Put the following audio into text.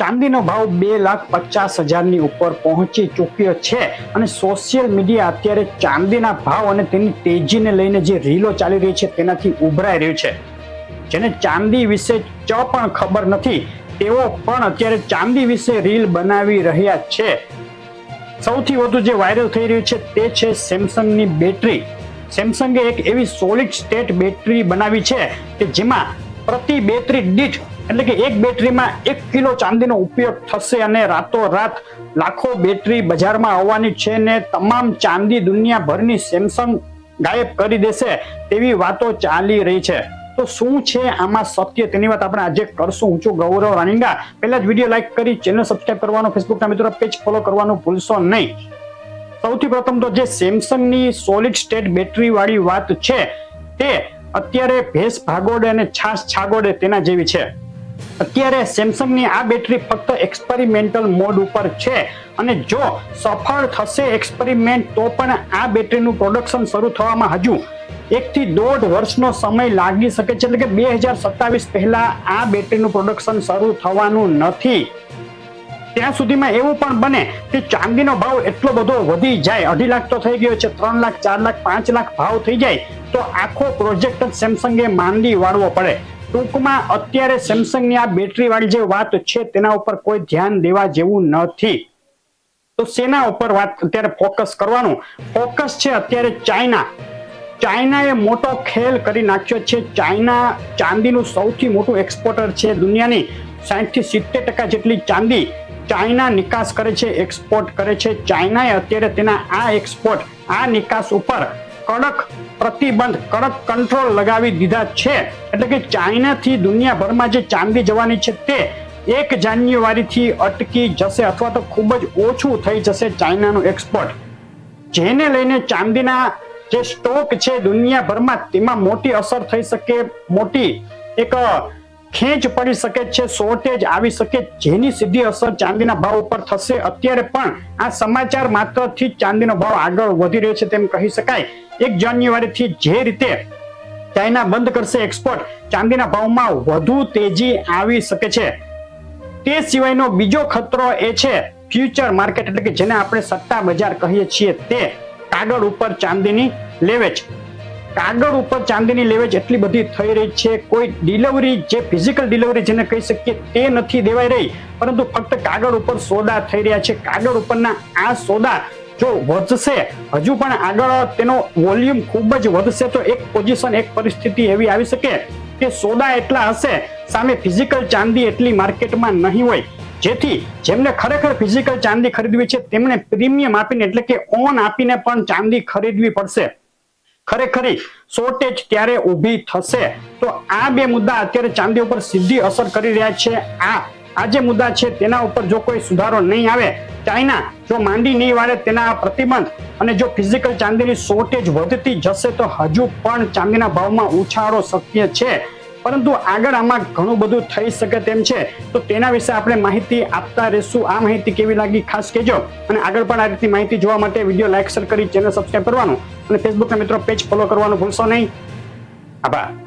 ચાંદીનો ભાવ બે લાખ પચાસ હજારની ઉપર પહોંચી ચૂક્યો છે. અને સોશિયલ મીડિયા અત્યારે ચાંદીના ભાવ અને તેની તેજીને લઈને જે રીલો ચાલી રહી છે તેનાથી ઉભરાઈ રહ્યું છે. જેને ચાંદી વિશે ચ પણ ખબર નથી, તેઓ પણ અત્યારે ચાંદી વિશે રીલ બનાવી રહ્યા છે. સૌથી વધુ જે વાયરલ થઈ રહ્યું છે તે છે સેમસંગની બેટરી સેમસંગે એક એવી સોલિડ સ્ટેટ બેટરી બનાવી છે કે જેમાં પ્રતિ બેટરી દીઠ એટલે કે એક બેટરીમાં એક કિલો ચાંદીનો ઉપયોગ થશે અને રાતોરાત લાખો બેટરી બજારમાં આવવાની છે ને તમામ ચાંદી દુનિયાભરની સેમસંગ ગાયબ કરી દેશે તેવી વાતો ચાલી રહી છે. તો શું છે આમાં સત્ય? તેની વાત આપણે આજે કરશું. હું ગૌરવ રાણીંગા. પહેલા જ વીડિયો લાઈક કરી, ચેનલ સબસ્ક્રાઇબ કરવાનો, ફેસબુકના મિત્રો પેજ ફોલો કરવાનું ભૂલશો નહીં. સૌથી પ્રથમ તો જે સેમસંગની સોલિડ સ્ટેટ બેટરી વાળી વાત છે, તે અત્યારે ભેંસ ભાગોડે અને છાસ છાગોડે તેના જેવી છે. અત્યારે સેમસંગની આ બેટરી ફક્ત એક્સપેરિમેન્ટલ મોડ ઉપર છે. અને જો સફળ થશે એક્સપેરિમેન્ટ તો પણ આ બેટરીનું પ્રોડક્શન શરૂ થવામાં હજુ એકથી દોઢ વર્ષનો સમય લાગી શકે છે. એટલે કે બે હજાર સત્તાવીસ પહેલાં આ બેટરીનું પ્રોડક્શન શરૂ થવાનું નથી. ત્યાં સુધીમાં એવું પણ બને કે ચાંદીનો ભાવ એટલો બધો વધી જાય. અઢી લાખ તો થઈ ગયો છે, ત્રણ લાખ, ચાર લાખ, પાંચ લાખ ભાવ થઈ જાય. તો આખો પ્રોજેક્ટ જ સેમસંગે માંડી વાળવો પડે. ટૂંકમાં અત્યારે સેમસંગની આ બેટરી વાળી જે વાત છે તેના ઉપર કોઈ ધ્યાન દેવા જેવું નથી. તો સેના ઉપર વાત અત્યારે ફોકસ કરવાનું? ફોકસ છે અત્યારે ચાઇના. ચાઇનાએ મોટો ખેલ કરી નાખ્યો છે. ચાઇના ચાંદીનું સૌથી મોટું એક્સપોર્ટર છે દુનિયાની. સાઠથી સિત્તેર ટકા જેટલી ચાંદી ચાઇના નિકાસ કરે છે એક્સપોર્ટ કરે છે. ચાઇનાએ અત્યારે તેના આ એક્સપોર્ટ આ નિકાસ ઉપર કડક પ્રતિબંધ, કડક કંટ્રોલ લગાવી દીધા છે. એટલે કે ચાઇનાથી દુનિયાભરમાં જે ચાંદી જવાની છે તે એક જાન્યુઆરીથી અટકી જશે અથવા તો ખૂબ જ ઓછું થઈ જશે ચાઇનાનું એક્સપોર્ટ જેને લઈને ચાંદીના જે સ્ટોક છે દુનિયાભરમાં તેમાં મોટી અસર થઈ શકે. મોટી એક ખેંચ પડી શકે છે શોર્ટેજ આવી શકે, જેની સીધી અસર ચાંદીના ભાવ ઉપર થશે. અત્યારે પણ આ સમાચાર માત્રથી ચાંદીનો ભાવ આગળ વધી રહ્યો છે તેમ કહી શકાય. એક જાન્યુઆરીથી જે રીતે ચાઇના બંધ કરશે એક્સપોર્ટ ચાંદીના ભાવમાં વધુ તેજી આવી શકે છે. તે સિવાયનો બીજો ખતરો એ છે ફ્યુચર માર્કેટ એટલે કે જેને આપણે સટ્ટા બજાર કહીએ છીએ તે કાગળ ઉપર ચાંદીની લેવેચ. કાગળ ઉપર ચાંદીની લેવેચ એટલી બધી થઈ રહી છે, કોઈ ડિલિવરી જે ફિઝિકલ ડિલિવરી જેને કહી શકીએ તે નથી દેવાઈ રહી, પરંતુ ફક્ત કાગળ ઉપર સોદા થઈ રહ્યા છે. કાગળ ઉપરના આ સોદા જો વધશે, હજુ પણ આગળ તેનો વોલ્યુમ ખૂબ જ વધશે, તો એક પોઝિશન એક પરિસ્થિતિ એવી આવી શકે કે સોદા એટલા હશે, સામે ફિઝિકલ ચાંદી એટલી માર્કેટમાં નહીં હોય. જેથી જેમને ખરેખર ફિઝિકલ ચાંદી ખરીદવી છે તેમણે પ્રીમિયમ આપીને એટલે કે ઓન આપીને પણ ચાંદી ખરીદવી પડશે. ખરેખરી શોર્ટેજ ત્યારે ઊભી થશે? તો આ બે મુદ્દા અત્યારે ચાંદી ઉપર સીધી અસર કરી રહ્યા છે. આ આ જે મુદ્દા છે તેના ઉપર જો કોઈ સુધારો નહીં આવે, ચાઇના જો માંડી નહીં વાળે તેના પ્રતિબંધ અને જો ફિઝિકલ ચાંદીની શોર્ટેજ વધતી જશે તો હજુ પણ ચાંદીના ભાવમાં ઉછાળો શક્ય છે. પરંતુ આગળ આમાં ઘણું બધું થઈ શકે તેમ છે. તો તેના વિશે આપણે માહિતી આપતા રહેશું. આ માહિતી કેવી લાગી ખાસ કહેજો. અને આગળ પણ આ રીતની માહિતી જોવા માટે વીડિયો લાઇક, શેર કરી, ચેનલ સબસ્ક્રાઈબ કરવાનું અને ફેસબુકના મિત્રો પેજ ફોલો કરવાનું ભૂલશો નહીં આભાર